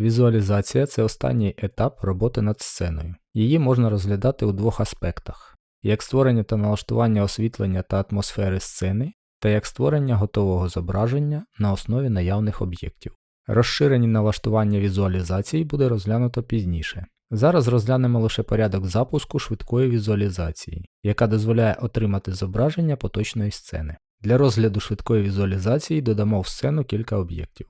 Візуалізація це останній етап роботи над сценою. Її можна розглядати у двох аспектах: як створення та налаштування освітлення та атмосфери сцени, та як створення готового зображення на основі наявних об'єктів. Розширені налаштування візуалізації буде розглянуто пізніше. Зараз розглянемо лише порядок запуску швидкої візуалізації, яка дозволяє отримати зображення поточної сцени. Для розгляду швидкої візуалізації додамо в сцену кілька об'єктів.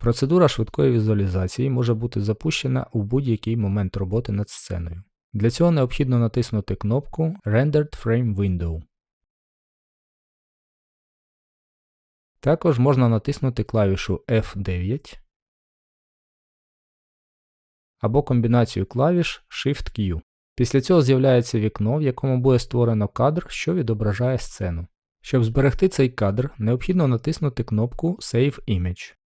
Процедура швидкої візуалізації може бути запущена у будь-який момент роботи над сценою. Для цього необхідно натиснути кнопку Rendered Frame Window. Також можна натиснути клавішу F9 або комбінацію клавіш Shift-Q. Після цього з'являється вікно, в якому буде створено кадр, що відображає сцену. Щоб зберегти цей кадр, необхідно натиснути кнопку Save Image.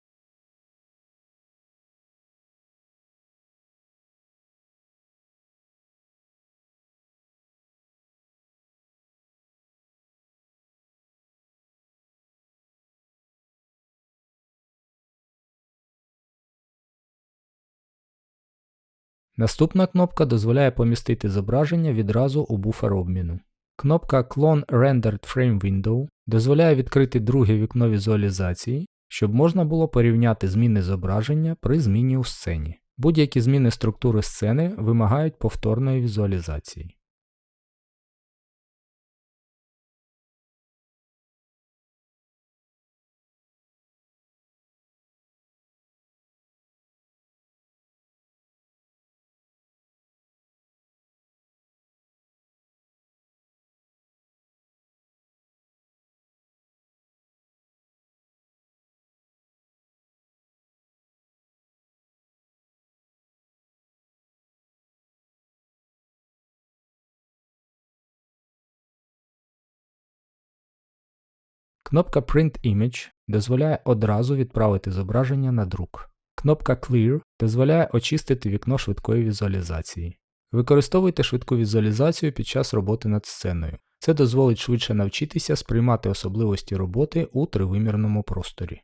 Наступна кнопка дозволяє помістити зображення відразу у буфер обміну. Кнопка Clone Rendered Frame Window дозволяє відкрити друге вікно візуалізації, щоб можна було порівняти зміни зображення при зміні у сцені. Будь-які зміни структури сцени вимагають повторної візуалізації. Кнопка Print Image дозволяє одразу відправити зображення на друк. Кнопка Clear дозволяє очистити вікно швидкої візуалізації. Використовуйте швидку візуалізацію під час роботи над сценою. Це дозволить швидше навчитися сприймати особливості роботи у тривимірному просторі.